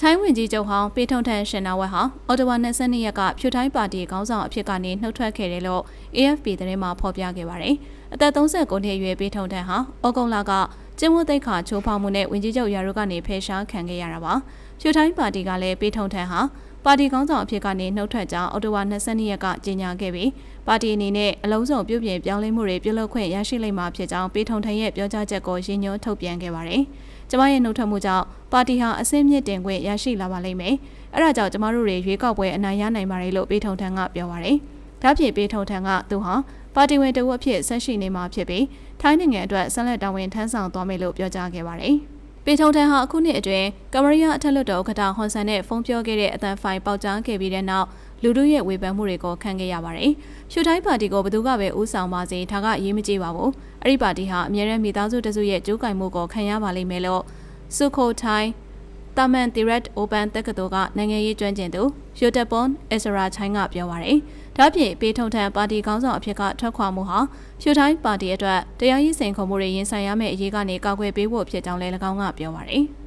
ထိုင်းဝင်ကြီးချုပ်ဟောင်းပေထုံထန်ရှင်နာဝက်ဟာအော်တိုဝါ22ရက်ကဖြူထိုင်းပါတီခေါင်းဆောင်အဖြစ်ကနေနှုတ်ထွက်ခဲ့တယ်လို့ AFP သတင်းမှာဖော်ပြခဲ့ပါတယ်။အသက်39နှစ်အရွယ်ပေထုံထန်ဟာဩဂုတ်လကကျင်းဝတ်သိက္ခာချိုးဖောက်မှုနဲ့ဝင်ကြီးချုပ်ရာထူးကနေဖယ်ရှားခံခဲ့ရတာပါ။ဖြူထိုင်းပါတီကလည်းပေထုံထန်ဟာပါတီခေါင်းဆောင်အဖြစ်ကနေနှုတ်ထွက်ကြောင်းအော်တိုဝါ22ရက်ကကြေညာခဲ့ပြီးပါတီအနေနဲ့အလုံးစုံပြုပြင်ပြောင်းလဲမှုတွေပြုလုပ်ခွင့်ရရှိလိမ့်မှာဖြစ်ကြောင်းပေထုံထန်ရဲ့ပြောကြားချက်ကိုရည်ညွှန်းထုတ်ပြန်ခဲ့ပါတယ်။ ကျမရဲ့နှုတ်ထွက်မှုကြောင့်ပါတီဟာအစင်းမြင့်တင်ခွင့်ရရှိလာပါလိမ့်မယ်။အဲဒါကြောင့်ကျမတို့တွေရွေးကောက်ပွဲအနိုင်ရနိုင်ပါတယ်လို့ပေထုံထန်ကပြောပါတယ်။ဒါပြင်ပေထုံထန်ကသူဟာပါတီဝင်တဝက်ဖြစ်ဆက်ရှိနေမှာဖြစ်ပြီးထိုင်းနိုင်ငံအတွက်ဆက်လက်တာဝန်ထမ်းဆောင်သွားမယ်လို့ပြောကြားခဲ့ပါတယ်။ပေထုံထန်ဟာအခုနှစ်အတွင်းကမရီးယားအထက်လွှတ်တော်ဥက္ကဋ္ဌဟွန်ဆန်နဲ့ဖုန်းပြောခဲ့တဲ့အတန်ဖိုင်ပေါက်ကြားခဲ့ပြီးတဲ့နောက် လူတို့ရဲ့ဝေဖန်မှုတွေကိုခံခဲ့ရပါတယ်။ရှူထိုင်းပါတီကိုဘယ်သူကပဲဦးဆောင်ပါစေဒါကအရေးမကြီးပါဘူး။အဲ့ဒီပါတီဟာအမြဲတမ်းမိသားစုတစုရဲ့ကြိုးကင်မှုကိုခံရပါလိမ့်မယ်လို့စုခိုထိုင်းတာမန်တီရက်အိုပန်တက္ကသိုလ်ကနိုင်ငံရေးကျွမ်းကျင်သူယိုတက်ပွန်အစရာချိုင်းကပြောပါရယ်။ဒါ့ပြင်ပေထုံထန်ပါတီခေါင်းဆောင်အဖြစ်ကထွက်ခွာမှုဟာဖြူထိုင်းပါတီအတွက်တရားရေးစိန်ခေါ်မှုတွေရင်ဆိုင်ရမယ့်အရေးကနေကာကွယ်ပေးဖို့ဖြစ်ကြောင်းလည်း၎င်းကပြောပါရယ်။